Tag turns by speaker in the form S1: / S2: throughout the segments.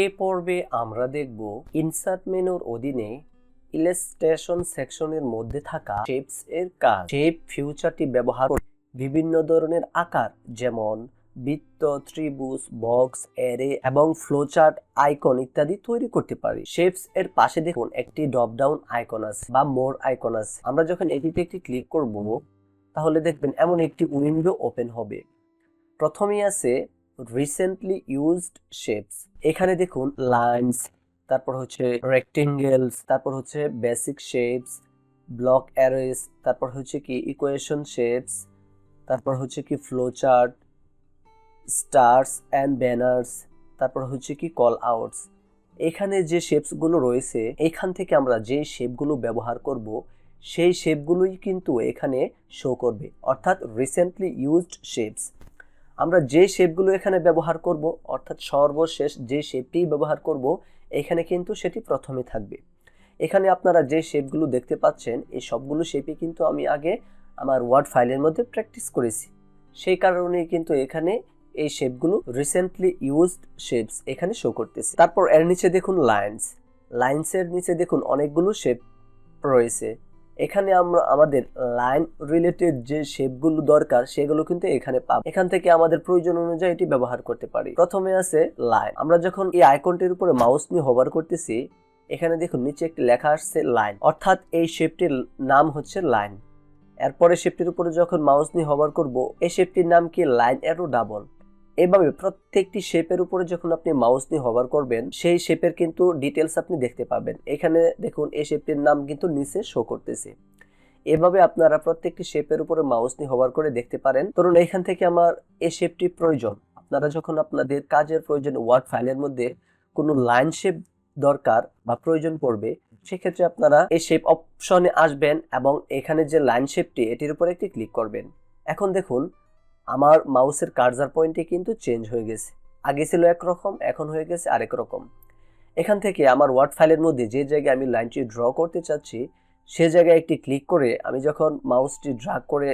S1: এ পর্বে আমরা দেখব ইনসার্ট মেনুর অধীনে ইলাস্ট্রেশন সেকশনের মধ্যে থাকা শেপস এর কাজ। শেপ ফিউচারটি ব্যবহার করে বিভিন্ন ধরনের আকার, যেমন বৃত্ত, ত্রিভুজ, বক্স এরে এবং ফ্লোচার্ট আইকন ইত্যাদি তৈরি করতে পারি। শেপস এর পাশে দেখুন একটি ড্রপ ডাউন আইকন আছে বা মোর আইকন আছে। আমরা যখন এটিতে একটি ক্লিক করব, তাহলে দেখবেন এমন একটি উইন্ডো ওপেন হবে। প্রথমেই আছে রিসেন্টলি ইউজড শেপস এখানে দেখুন লাইনস তারপর হচ্ছে রেক্টেঙ্গেলস তারপর হচ্ছে বেসিক শেপস ব্লক অ্যারেস তারপর হচ্ছে কি ইকুয়েশন শেপস তারপর হচ্ছে কি ফ্লোচার্ট স্টার্স অ্যান্ড ব্যানার্স তারপর হচ্ছে কি কল আউটস এখানে যে শেপসগুলো রয়েছে, এখান থেকে আমরা যে শেপগুলো ব্যবহার করব, সেই শেপগুলোই কিন্তু এখানে শো করবে। অর্থাৎ রিসেন্টলি ইউজড শেপস আমরা যে শেপগুলো এখানে ব্যবহার করব, অর্থাৎ সর্বশেষ যে শেপটি ব্যবহার করব, এখানে কিন্তু সেটি প্রথমে থাকবে। এখানে আপনারা যে শেপগুলো দেখতে পাচ্ছেন, এই সবগুলো শেপই কিন্তু আমি আগে আমার ওয়ার্ড ফাইলের মধ্যে প্র্যাকটিস করেছি। সেই কারণে কিন্তু এখানে এই শেপগুলো রিসেন্টলি ইউজড শেপস এখানে শো করতেছে। তারপর এর নিচে দেখুন লাইন্স লাইন্সের নিচে দেখুন অনেকগুলো শেপ রয়েছে। এখানে আমরা, আমাদের লাইন রিলেটেড যে শেপগুলো দরকার, সেগুলো কিন্তু এখানে পাবো। এখান থেকে আমাদের প্রয়োজন অনুযায়ী এটি ব্যবহার করতে পারি। প্রথমে আছে লাইন আমরা যখন এই আইকনটির উপরে মাউস নিয়ে হোভার করতেছি, এখানে দেখুন, নিচে একটি লেখা আসছে লাইন অর্থাৎ এই শেপটির নাম হচ্ছে লাইন এরপরে শেপটির উপরে যখন মাউস নিয়ে হোভার করব, এই শেপটির নাম কি? লাইন অ্যারো ডাবল এভাবে প্রত্যেকটি শেপের উপরে যখন আপনি মাউস নিয়ে হোভার করবেন, সেই শেপের কিন্তু ডিটেলস আপনি দেখতে পাবেন। এখানে দেখুন, এই শেপটির নাম কিন্তু নিচে শো করতেছে। এভাবে আপনারা প্রত্যেকটি শেপের উপরে মাউস নিয়ে হোভার করে দেখতে পারেন। ধরুন, এখান থেকে আমার এই শেপটি প্রয়োজন। আপনারা যখন আপনাদের কাজের প্রয়োজন ওয়ার্ড ফাইলের মধ্যে কোনো লাইন শেপ দরকার বা প্রয়োজন পড়বে, সেক্ষেত্রে আপনারা এই শেপ অপশনে আসবেন এবং এখানে যে লাইন শেপটি এটির উপরে একটি ক্লিক করবেন। এখন দেখুন আমার মাউসের কার্জার পয়েন্টে কিন্তু চেঞ্জ হয়ে গেছে। আগে ছিল একরকম, এখন হয়ে গেছে আরেক রকম। এখান থেকে আমার ওয়ার্ড ফাইলের মধ্যে যে জায়গায় আমি লাইনটি ড্র করতে চাচ্ছি, সে জায়গায় একটি ক্লিক করে আমি যখন মাউসটি ড্রাগ করে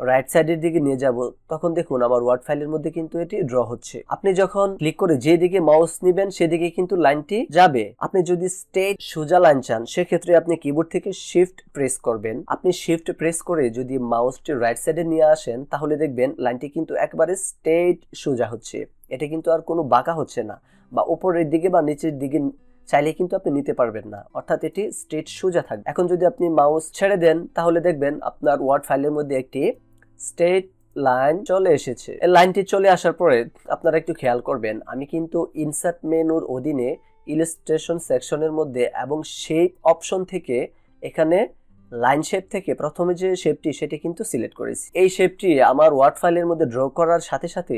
S1: রাইট সাইডের দিকে নিয়ে যাব, তখন দেখুন আমার ওয়ার্ড ফাইলের মধ্যে কিন্তু এটি ড্র হচ্ছে। আপনি যখন ক্লিক করে যে দিকে মাউস নেবেন, সেদিকে কিন্তু লাইনটি যাবে। আপনি যদি স্টেট সোজা লাইন চান, সেক্ষেত্রে আপনি কিবোর্ড থেকে শিফট প্রেস করবেন। আপনি শিফট প্রেস করে যদি মাউসটি রাইট সাইডে নিয়ে আসেন, তাহলে দেখবেন লাইনটি কিন্তু একবারে স্টেট সোজা হচ্ছে। এটা কিন্তু আর কোনো বাঁকা হচ্ছে না বা উপরের দিকে বা নিচের দিকে চাইলে কিন্তু আপনি নিতে পারবেন না। অর্থাৎ এটি স্ট্রেট সোজা থাকবে এখন যদি আপনি মাউস ছেড়ে দেন, তাহলে দেখবেন আপনার ওয়ার্ড ফাইলের মধ্যে একটি স্ট্রেট লাইন চলে এসেছে। এই লাইনটি চলে আসার পরে আপনারা একটু খেয়াল করবেন, আমি কিন্তু ইনসার্ট মেনুর অধীনে ইলাস্ট্রেশন সেকশনের মধ্যে এবং শেপ অপশন থেকে এখানে লাইন শেপ থেকে প্রথমে যে শেপটি সেটি কিন্তু সিলেক্ট করেছি। এই শেপটি আমার ওয়ার্ড ফাইলের মধ্যে ড্র করার সাথে সাথে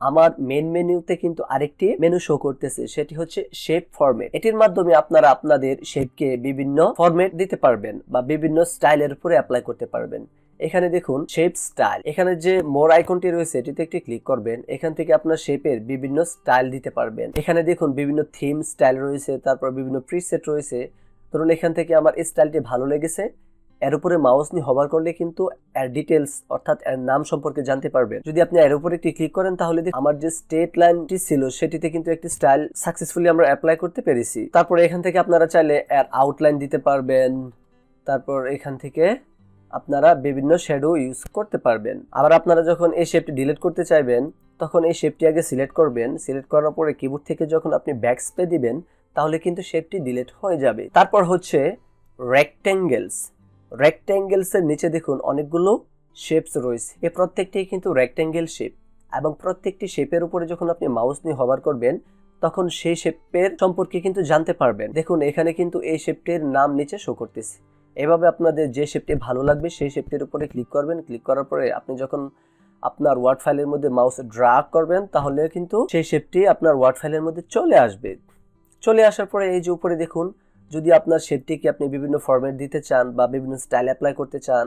S1: আমার মেন মেনুতে কিন্তু আরেকটি মেনু শো করতেছে, সেটি হচ্ছে শেপ ফরম্যাট এটির মাধ্যমে আপনারা আপনাদের শেপকে বিভিন্ন ফরম্যাট দিতে পারবেন বা বিভিন্ন স্টাইলের উপরে অ্যাপ্লাই করতে পারবেন। এখানে দেখুন শেপ স্টাইল এখানে যে মোর আইকনটি রয়েছে, এটিতে একটি ক্লিক করবেন। এখান থেকে আপনার শেপের বিভিন্ন স্টাইল দিতে পারবেন। এখানে দেখুন বিভিন্ন থিম স্টাইল রয়েছে, তারপর বিভিন্ন প্রিসেট রয়েছে। ধরুন এখান থেকে আমার স্টাইলটি ভালো লেগেছে। এর উপরে মাউস নিয়ে হবার করলে কিন্তু এর ডিটেলস অর্থাৎ এর নাম সম্পর্কে জানতে পারবেন। যদি আপনি এর উপরে একটি ক্লিক করেন, তাহলে আমার যে স্টেট লাইনটি ছিল, সেটিতে কিন্তু একটি স্টাইল সাকসেসফুলি আমরা অ্যাপ্লাই করতে পেরেছি। তারপরে এখান থেকে আপনারা চাইলে এর আউটলাইন দিতে পারবেন। তারপর এখান থেকে আপনারা বিভিন্ন শ্যাডো ইউজ করতে পারবেন। আবার আপনারা যখন এই শেপটি ডিলিট করতে চাইবেন, তখন এই শেপটি আগে সিলেক্ট করবেন। সিলেক্ট করার পরে কিবোর্ড থেকে যখন আপনি ব্যাক স্পে দিবেন, তাহলে কিন্তু শেপটি ডিলিট হয়ে যাবে। তারপর হচ্ছে রেক্ট্যাঙ্গেলস রেক্ট্যাঙ্গেলসের নিচে দেখুন অনেকগুলো শেপস রয়েছে। এই প্রত্যেকটি কিন্তু রেক্ট্যাঙ্গেল শেপ এবং প্রত্যেকটি শেপের উপরে যখন আপনি মাউস নিয়ে হবার করবেন, তখন সেই শেপের সম্পর্কে কিন্তু জানতে পারবেন। দেখুন, এখানে কিন্তু এই শেপটির নাম নিচে শো করতেছে। এভাবে আপনাদের যে শেপটি ভালো লাগবে, সেই শেপটির উপরে ক্লিক করবেন। ক্লিক করার পরে আপনি যখন আপনার ওয়ার্ড ফাইলের মধ্যে মাউস ড্রাগ করবেন, তাহলে কিন্তু সেই শেপটি আপনার ওয়ার্ড ফাইলের মধ্যে চলে আসবে। চলে আসার পরে এই যে উপরে দেখুন, যদি আপনার শেপটিকে আপনি বিভিন্ন ফরম্যাট দিতে চান বা বিভিন্ন স্টাইল অ্যাপ্লাই করতে চান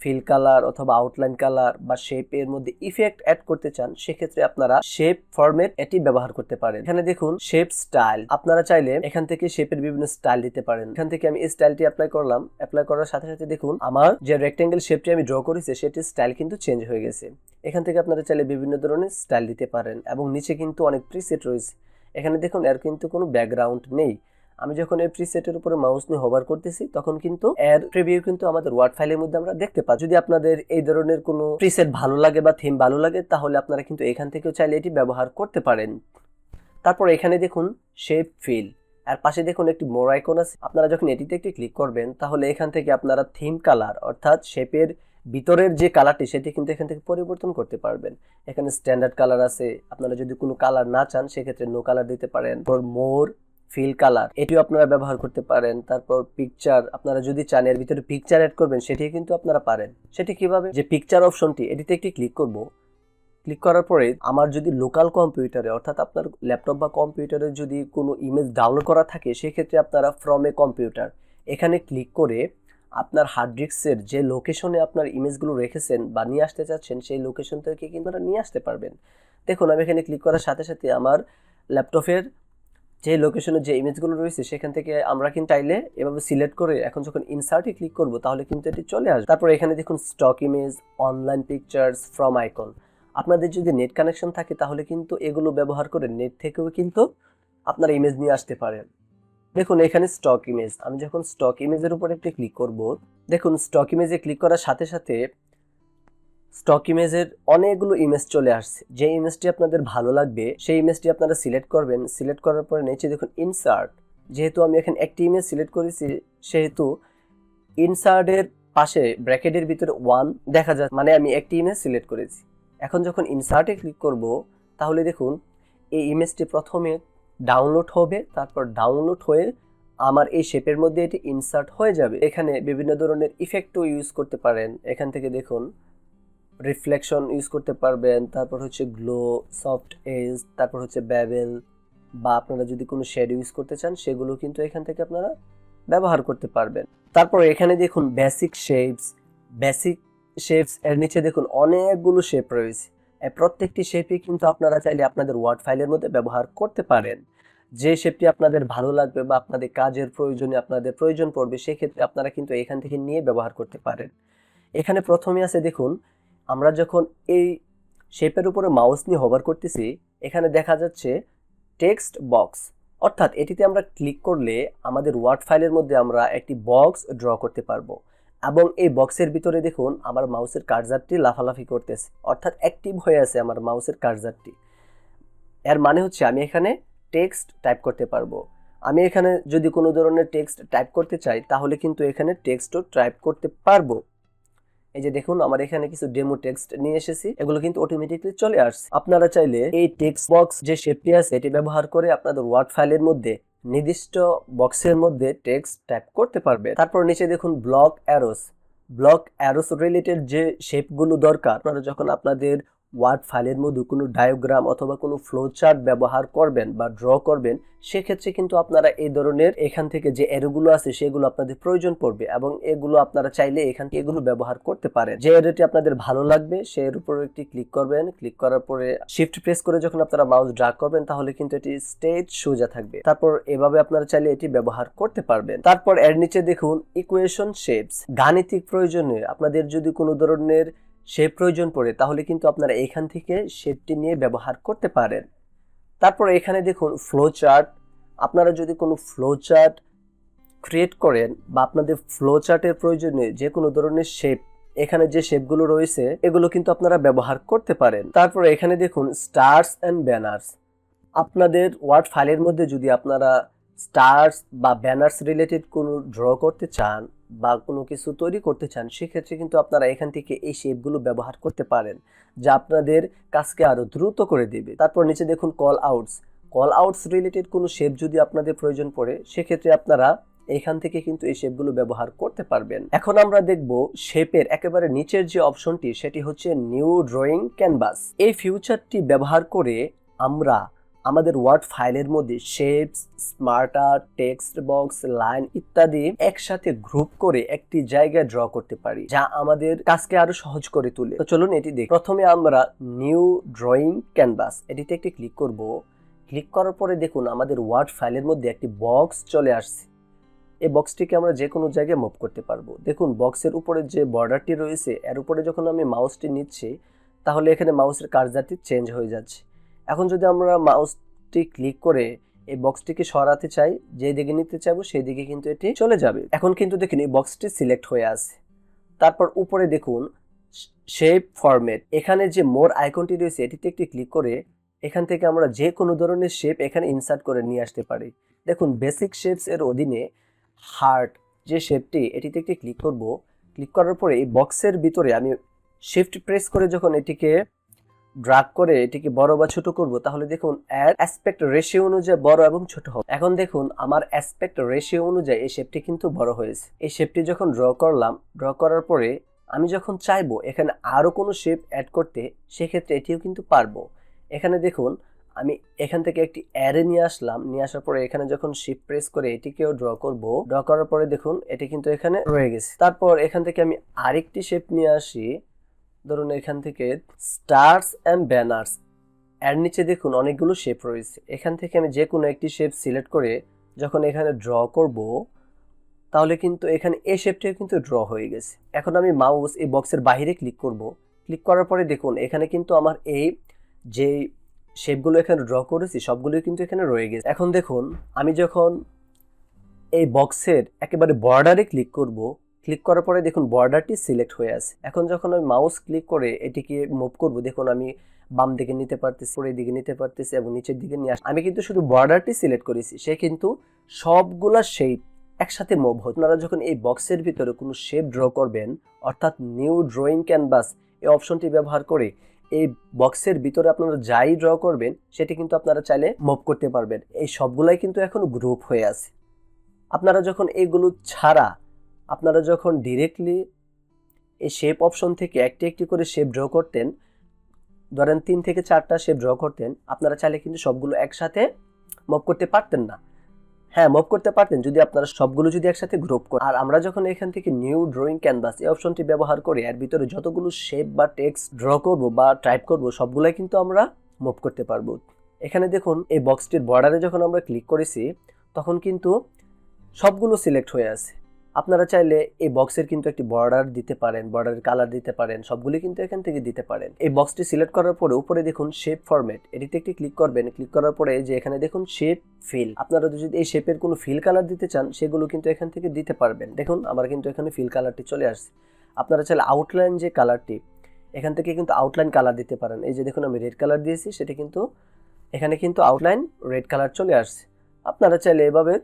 S1: ফিল কালার অথবা আউটলাইন কালার বা শেপের মধ্যে ইফেক্ট অ্যাড করতে চান, সেক্ষেত্রে আপনারা শেপ ফরম্যাট এটি ব্যবহার করতে পারেন। এখানে দেখুন শেপ স্টাইল আপনারা চাইলে এখান থেকে শেপের বিভিন্ন স্টাইল দিতে পারেন। এখান থেকে আমি এই স্টাইলটি অ্যাপ্লাই করলাম। অ্যাপ্লাই করার সাথে সাথে দেখুন, আমার যে রেক্টেঙ্গেল শেপটি আমি ড্র করেছি, সেটির স্টাইল কিন্তু চেঞ্জ হয়ে গেছে। এখান থেকে আপনারা চাইলে বিভিন্ন ধরনের স্টাইল দিতে পারেন এবং নিচে কিন্তু অনেক প্রিসেট রয়েছে। এখানে দেখুন, এর কিন্তু কোনো ব্যাকগ্রাউন্ড নেই। আমি যখন এই প্রিসেটের উপরে মাউস নিয়ে হোভার করতেছি, তখন কিন্তু এর প্রিভিউ কিন্তু আমাদের ওয়ার্ড ফাইলের মধ্যে আমরা দেখতে পাই যদি আপনাদের এই ধরনের কোনো প্রিসেট ভালো লাগে বা থিম ভালো লাগে, তাহলে আপনারা কিন্তু এখান থেকেও চাইলে এটি ব্যবহার করতে পারেন। তারপর এখানে দেখুন শেপ ফিল আর পাশে দেখুন একটি মোর আইকন আছে। আপনারা যখন এটিতে একটি ক্লিক করবেন, তাহলে এখান থেকে আপনারা থিম কালার অর্থাৎ শেপের ভিতরের যে কালারটি সেটি কিন্তু এখান থেকে পরিবর্তন করতে পারবেন। এখানে স্ট্যান্ডার্ড কালার আছে। আপনারা যদি কোনো কালার না চান, সেক্ষেত্রে নো কালার দিতে পারেন। মোর ফিল কালার এটিও আপনারা ব্যবহার করতে পারেন। তারপর পিকচার আপনারা যদি চান এর ভিতরে পিকচার অ্যাড করবেন সেটি কিন্তু আপনারা পারেন। সেটি কীভাবে? যে পিকচার অপশনটি এটিতে একটি ক্লিক করব। ক্লিক করার পরে আমার যদি লোকাল কম্পিউটারে অর্থাৎ আপনার ল্যাপটপ বা কম্পিউটারে যদি কোনো ইমেজ ডাউনলোড করা থাকে, সেক্ষেত্রে আপনারা ফ্রম এ কম্পিউটার এখানে ক্লিক করে আপনার হার্ড ডিস্কের যে লোকেশনে আপনার ইমেজগুলো রেখেছেন বা নিয়ে আসতে চাচ্ছেন, সেই লোকেশন থেকে কিন্তু নিয়ে আসতে পারবেন। দেখুন, আমি এখানে ক্লিক করার সাথে সাথে আমার ল্যাপটপের যে লোকেশনে যে ইমেজগুলো রয়েছে, সেখান থেকে আমরা কিন্তু চাইলে এভাবে সিলেক্ট করে এখন যখন ইনসার্টে ক্লিক করব, তাহলে কিন্তু এটি চলে আসবে। তারপর এখানে দেখুন stock image online pictures from icon আপনাদের যদি নেট কানেকশন থাকে, তাহলে কিন্তু এগুলো ব্যবহার করে নেট থেকেও কিন্তু আপনারা ইমেজ নিয়ে আসতে পারেন দেখুন, এখানে স্টক ইমেজ আমি যখন স্টক ইমেজের উপর একটি ক্লিক করব, দেখুন স্টক ইমেজে ক্লিক করার সাথে সাথে স্টক ইমেজের অনেকগুলো ইমেজ চলে আসছে। যে ইমেজটি আপনাদের ভালো লাগবে, সেই ইমেজটি আপনারা সিলেক্ট করবেন। সিলেক্ট করার পরে নিচে দেখুন ইনসার্ট যেহেতু আমি এখানে একটি ইমেজ সিলেক্ট করেছি, সেহেতু ইনসার্টের পাশে ব্র্যাকেটের ভিতরে ওয়ান দেখা যায় মানে আমি একটি ইমেজ সিলেক্ট করেছি। এখন যখন ইনসার্টে ক্লিক করব, তাহলে দেখুন এই ইমেজটি প্রথমে ডাউনলোড হবে, তারপর ডাউনলোড হয়ে আমার এই শেপের মধ্যে এটি ইনসার্ট হয়ে যাবে। এখানে বিভিন্ন ধরনের ইফেক্টও ইউজ করতে পারেন। এখান থেকে দেখুন রিফ্লেকশন ইউজ করতে পারবেন। তারপর হচ্ছে গ্লো সফট এজ তারপর হচ্ছে ব্যাবেল বা আপনারা যদি কোনো শেড ইউজ করতে চান, সেগুলো কিন্তু এখান থেকে আপনারা ব্যবহার করতে পারবেন। তারপর এখানে দেখুন বেসিক শেপস বেসিক শেপস এর নিচে দেখুন অনেকগুলো শেপ রয়েছে। প্রত্যেকটি শেপই কিন্তু আপনারা চাইলে আপনাদের ওয়ার্ড ফাইলের মধ্যে ব্যবহার করতে পারেন। যে শেপটি আপনাদের ভালো লাগবে বা আপনাদের কাজের প্রয়োজনে আপনাদের প্রয়োজন পড়বে, সেক্ষেত্রে আপনারা কিন্তু এখান থেকে নিয়ে ব্যবহার করতে পারেন। এখানে প্রথমে আছে দেখুন আমরা যখন এই শেপের উপরে মাউস নিয়ে হোভার করতেছি, এখানে দেখা যাচ্ছে টেক্সট বক্স অর্থাৎ এটিতে আমরা ক্লিক করলে আমাদের ওয়ার্ড ফাইলের মধ্যে আমরা একটি বক্স ড্র করতে পারব। এবং এই বক্সের ভিতরে দেখুন, আমার মাউসের কার্জারটি লাফালাফি করতেছে। অর্থাৎ অ্যাক্টিভ হয়ে আছে আমার মাউসের কার্জারটি এর মানে হচ্ছে আমি এখানে টেক্সট টাইপ করতে পারব। আমি এখানে যদি কোনো ধরনের টেক্সট টাইপ করতে চাই, তাহলে কিন্তু এখানে টেক্সটও টাইপ করতে পারব। এই যে দেখুন, আমার এখানে কিছু ডেমো টেক্সট নিয়ে এসেছি। এগুলো কিন্তু অটোমেটিকলি চলে আসছে। আপনারা চাইলে এই টেক্সট বক্স যে শেপটি আছে, এটি ব্যবহার করে আপনাদের ওয়ার্ড ফাইলের মধ্যে, নির্দিষ্ট বক্সের মধ্যে টেক্সট টাইপ করতে পারবে তারপর নিচে দেখুন block arrows block arrows related যে শেপগুলো দরকার, আপনারা যখন আপনাদের ওয়ার্ড ফাইলের মধ্যে কোনো ডায়োগ্রাম অথবা কোনো ফ্লো চার্ট ব্যবহার করবেন বা ড্র করবেন, সেক্ষেত্রে কিন্তু আপনারা এই ধরনের এখান থেকে যে এরোগুলো আছে সেগুলো আপনাদের প্রয়োজন পড়বে এবং এগুলো আপনারা চাইলে এখান থেকে এগুলো ব্যবহার করতে পারেন। যে এরোটি আপনাদের ভালো লাগবে সে এর উপর একটি ক্লিক করবেন। ক্লিক করার পরে শিফট প্রেস করে যখন আপনারা মাউস ড্রাগ করবেন, তাহলে কিন্তু এটি স্টেজ সোজা থাকবে। তারপর এভাবে আপনারা চাইলে এটি ব্যবহার করতে পারবেন। তারপর এর নিচে দেখুন ইকুয়েশন শেপস গাণিতিক প্রয়োজনে আপনাদের যদি কোনো ধরনের শেপ প্রয়োজন পড়ে, তাহলে কিন্তু আপনারা এখান থেকে শেপটি নিয়ে ব্যবহার করতে পারেন। তারপর এখানে দেখুন ফ্লো চার্ট আপনারা যদি কোনো ফ্লো চার্ট ক্রিয়েট করেন বা আপনাদের ফ্লো চার্টের প্রয়োজনে যে কোনো ধরনের শেপ এখানে যে শেপগুলো রয়েছে, এগুলো কিন্তু আপনারা ব্যবহার করতে পারেন। তারপর এখানে দেখুন স্টার্স অ্যান্ড ব্যানার্স আপনাদের ওয়ার্ড ফাইলের মধ্যে যদি আপনারা স্টার্স বা ব্যানার্স রিলেটেড কোনো ড্র করতে চান বা কোনো কিছু তৈরি করতে চান, সেক্ষেত্রে কিন্তু আপনারা এখান থেকে এই শেপগুলো ব্যবহার করতে পারেন, যা আপনাদের কাজকে আরও দ্রুত করে দেবে। তারপর নিচে দেখুন callouts callouts related কোনো শেপ যদি আপনাদের প্রয়োজন পড়ে, সেক্ষেত্রে আপনারা এখান থেকে কিন্তু এই শেপগুলো ব্যবহার করতে পারবেন। এখন আমরা দেখব শেপের একেবারে নিচের যে অপশনটি, সেটি হচ্ছে নিউ ড্রয়িং ক্যানভাস এই ফিউচারটি ব্যবহার করে আমরা আমাদের ওয়ার্ড ফাইলের মধ্যে shapes SmartArt text box line ইত্যাদি একসাথে গ্রুপ করে একটি জায়গায় ড্র করতে পারি, যা আমাদের কাজকে আরও সহজ করে তোলে। তো চলুন এটি দেখি। প্রথমে আমরা নিউ ড্রয়িং ক্যানভাস এটিতে একটি ক্লিক করব। ক্লিক করার পরে দেখুন আমাদের ওয়ার্ড ফাইলের মধ্যে একটি বক্স চলে আসছে। এই বক্সটিকে আমরা যে কোনো জায়গায় মুভ করতে পারব। দেখুন বক্সের উপরে যে বর্ডারটি রয়েছে, এর উপরে যখন আমি মাউসটি নিচ্ছি, তাহলে এখানে মাউসের কার্জারটি চেঞ্জ হয়ে যাচ্ছে। এখন যদি আমরা মাউস বক্সটি ক্লিক করে এই বক্সটিকে সরাতে চাই যে দিকে নিতে চাইব সেই দিকে কিন্তু এটি চলে যাবে। এখন কিন্তু দেখুন এই বক্সটি সিলেক্ট হয়ে আছে। তারপর উপরে দেখুন শেপ ফরম্যাট এখানে যে মোর আইকনটি রয়েছে, এটিতে একটি ক্লিক করে এখান থেকে আমরা যে কোনো ধরনের শেপ এখানে ইনসার্ট করে নিয়ে আসতে পারি। দেখুন বেসিক শেপস এর অধীনে হার্ট যে শেপটি এটিতে একটি ক্লিক করব। ক্লিক করার পরে এই বক্সের ভিতরে আমি শিফট প্রেস করে যখন এটিকে ড্রাগ করে এটিকে বড় বা ছোট করব, তাহলে দেখুন, এর অ্যাসপেক্ট রেশিও অনুযায়ী বড় এবং ছোট হবে। এখন দেখুন, আমার অ্যাসপেক্ট রেশিও অনুযায়ী এই শেপটি কিন্তু বড় হয়েছে। এই শেপটি যখন ড্র করলাম ড্র করার পরে আমি যখন চাইব এখানে আরও কোনো শেপ অ্যাড করতে, সেক্ষেত্রে এটিও কিন্তু পারব। এখানে দেখুন, আমি এখান থেকে একটি অ্যারে নিয়ে আসলাম, নিয়ে আসার পরে এখানে যখন শিপ প্রেস করে এটিকেও ড্র করব ড্র করার পরে দেখুন, এটি কিন্তু এখানে রয়ে গেছে। তারপর এখান থেকে আমি আরেকটি শেপ নিয়ে আসি। ধরুন এখান থেকে স্টার্স অ্যান্ড ব্যানার্স এর নিচে দেখুন অনেকগুলো শেপ রয়েছে। এখান থেকে আমি যে কোনো একটি শেপ সিলেক্ট করে যখন এখানে ড্র করব, তাহলে কিন্তু এখানে এ শেপটিও কিন্তু ড্র হয়ে গেছে। এখন আমি মাউস এই বক্সের বাইরে ক্লিক করব। ক্লিক করার পরে দেখুন, এখানে কিন্তু আমার এই যে শেপগুলো এখানে ড্র করেছি, সবগুলোই কিন্তু এখানে রয়ে গেছে। এখন দেখুন, আমি যখন এই বক্সের একেবারে বর্ডারে ক্লিক করব ক্লিক করার পরে দেখুন বর্ডারটি সিলেক্ট হয়ে আছে। এখন যখন আমি মাউস ক্লিক করে এটিকে মুভ করব, দেখুন আমি বাম দিকে নিতে পারতেছি, উপরের দিকে নিতে পারতেছি এবং নিচের দিকে নিয়ে আমি কিন্তু শুধু বর্ডারটি সিলেক্ট করেছি, সে কিন্তু সবগুলা শেপ একসাথে মুভ হতো আপনারা যখন এই বক্সের ভিতরে কোনো শেপ ড্র করবেন, অর্থাৎ নিউ ড্রয়িং ক্যানভাস এই অপশনটি ব্যবহার করে এই বক্সের ভিতরে আপনারা যাই ড্র করবেন, সেটি কিন্তু আপনারা চাইলে মুভ করতে পারবেন। এই সবগুলাই কিন্তু এখন গ্রুপ হয়ে আছে। আপনারা যখন এইগুলো ছাড়া আপনারা যখন ডিরেক্টলি এই শেপ অপশন থেকে একটি একটি করে শেপ ড্র করতেন, ধরেন তিন থেকে চারটা শেপ ড্র করতেন, আপনারা চাইলে কিন্তু সবগুলো একসাথে মুভ করতে পারতেন না। হ্যাঁ মুভ করতে পারতেন যদি আপনারা সবগুলো যদি একসাথে গ্রুপ করেন আর আমরা যখন এখান থেকে নিউ ড্রয়িং ক্যানভাস এই অপশনটি ব্যবহার করে, এর ভিতরে যতগুলো শেপ বা টেক্সট ড্র করব বা টাইপ করব, সবগুলাই কিন্তু আমরা মুভ করতে পারব। এখানে দেখুন, এই বক্সটির বর্ডারে যখন আমরা ক্লিক করেছি, তখন কিন্তু সবগুলো সিলেক্ট হয়ে আছে। আপনারা চাইলে এই বক্সের কিন্তু একটি বর্ডার দিতে পারেন বর্ডারের কালার দিতে পারেন, সবগুলি কিন্তু এখান থেকে দিতে পারেন। এই বক্সটি সিলেক্ট করার পরে উপরে দেখুন শেপ ফরম্যাট এটিতে একটি ক্লিক করবেন। ক্লিক করার পরে যে এখানে দেখুন শেপ ফিল আপনারা যদি এই শেপের কোনো ফিল কালার দিতে চান, সেগুলো কিন্তু এখান থেকে দিতে পারবেন। দেখুন, আমার কিন্তু এখানে ফিল কালারটি চলে আসছে। আপনারা চাইলে আউটলাইন যে কালারটি এখান থেকে কিন্তু আউটলাইন কালার দিতে পারেন। এই যে দেখুন, আমি রেড কালার দিয়েছি, সেটা কিন্তু, এখানে কিন্তু আউটলাইন রেড কালার চলে আসছে। আপনারা চাইলে এভাবে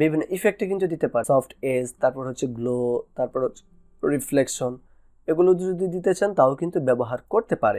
S1: বিভিন্ন ইফেক্টে কিন্তু দিতে পারে। সফট এজ তারপর হচ্ছে গ্লো তারপর হচ্ছে রিফ্লেকশন এগুলো যদি দিতে চান, তাও কিন্তু ব্যবহার করতে পারে